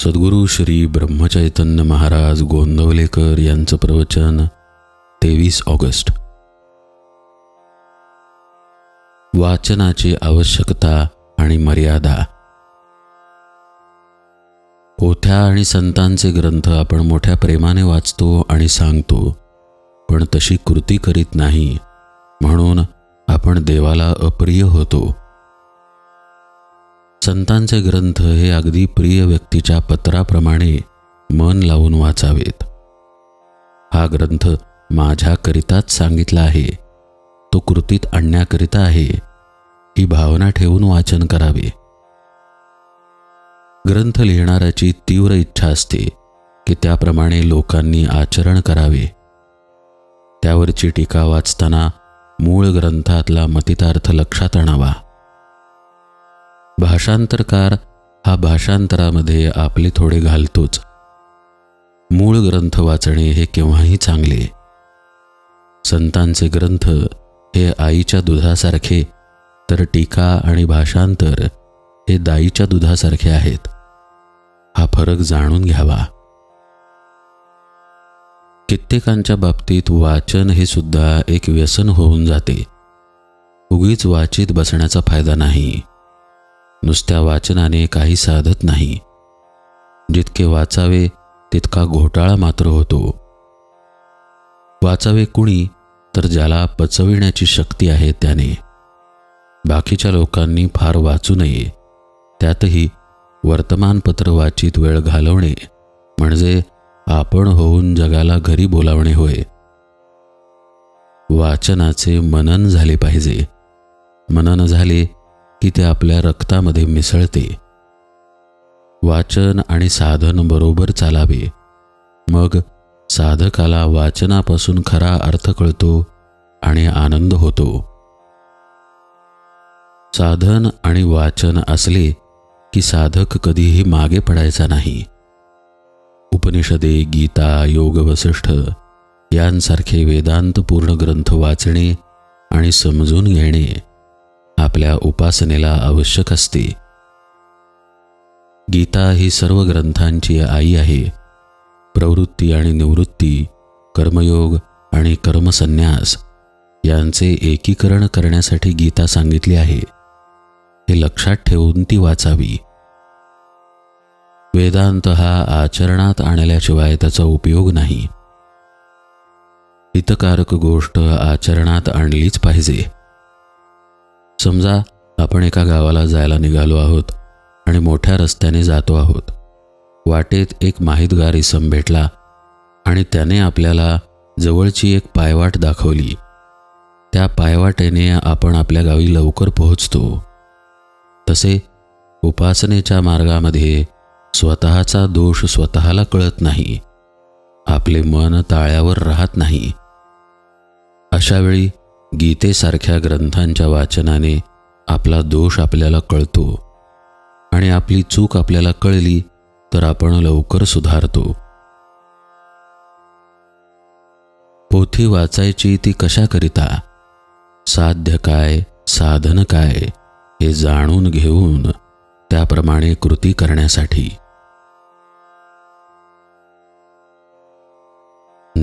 सद्गुरू श्री ब्रह्मचैतन्य महाराज गोंदवलेकर यांचं प्रवचन तेवीस ऑगस्ट. वाचनाची आवश्यकता आणि मर्यादा. पोथ्या आणि संतांचे ग्रंथ आपण मोठ्या प्रेमाने वाचतो आणि सांगतो पण तशी कृती करीत नाही म्हणून आपण देवाला अप्रिय होतो. संतांचे ग्रंथ हे अगदी प्रिय व्यक्तीच्या पत्राप्रमाणे मन लावून वाचावेत. हा ग्रंथ माझ्याकरिताच सांगितला आहे. तो कृतीत आणण्याकरिता आहे. ही भावना ठेवून वाचन करावे. ग्रंथ लिहिणाऱ्याची तीव्र इच्छा असते की त्याप्रमाणे लोकांनी आचरण करावे. त्यावरची टीका वाचताना मूळ ग्रंथातला मतितार्थ लक्षात आणावा. भाषांतरकार हा भाषांतरामध्ये आपले थोडे घालतोच. मूळ ग्रंथ वाचणे हे केव्हाही चांगले. संतांचे ग्रंथ हे आईच्या दुधासारखे तर टीका आणि भाषांतर हे दाईच्या दुधासारखे आहेत. हा फरक जाणून घ्यावा. कित्येकांच्या बाबतीत वाचन हे सुद्धा एक व्यसन होऊन जाते. उगीच वाचित बसण्याचा फायदा नाही. नुसत्या वाचनाने काही साधत नाही. जितके वाचावे तितका घोटाळा मात्र होतो. वाचावे कुणी तर ज्याला पचविण्याची शक्ती आहे त्याने. बाकीच्या लोकांनी फार वाचू नये. त्यातही वर्तमानपत्र वाचित वेळ घालवणे म्हणजे आपण होऊन जगाला घरी बोलावणे होय. वाचनाचे मनन झाले पाहिजे. मनन झाले की ते आपल्या रक्तामध्ये मिसळते. वाचन आणि साधन बरोबर चालावे. मग साधकाला वाचनापासून खरा अर्थ कळतो आणि आनंद होतो. साधन आणि वाचन असले की साधक कधीही मागे पडायचा नाही. उपनिषदे गीता योग वसिष्ठ यांसारखे वेदांतपूर्ण ग्रंथ वाचणे आणि समजून घेणे आपल्या उपासनेला आवश्यक असते. गीता ही सर्व ग्रंथांची आई आहे. प्रवृत्ती आणि निवृत्ती कर्मयोग आणि कर्मसन्यास यांचे एकीकरण करण्यासाठी गीता सांगितली आहे. हे लक्षात ठेवून ती वाचावी. वेदांत हा आचरणात आणल्याशिवाय त्याचा उपयोग नाही. हितकारक गोष्ट आचरणात आणलीच पाहिजे. समजा आपण एका गावाला जायला निघालो आहोत आणि मोठ्या रस्त्याने जातो आहोत. वाटेत एक माहितगार इसम भेटला आणि त्याने आपल्याला जवळची एक पायवाट दाखवली. त्या पायवाटेने आपण आपल्या गावी लवकर पोहोचतो. तसे उपासनेच्या मार्गामध्ये स्वतःचा दोष स्वतःला कळत नाही. आपले मन ताळ्यावर राहत नाही. अशावेळी गीतेसारख्या ग्रंथांच्या वाचनाने आपला दोष आपल्याला कळतो. आणि आपली चूक आपल्याला कळली तर आपण लवकर सुधारतो. पोथी वाचायची ती कशाकरिता साध्य काय साधन काय हे जाणून घेऊन त्याप्रमाणे कृती करण्यासाठी.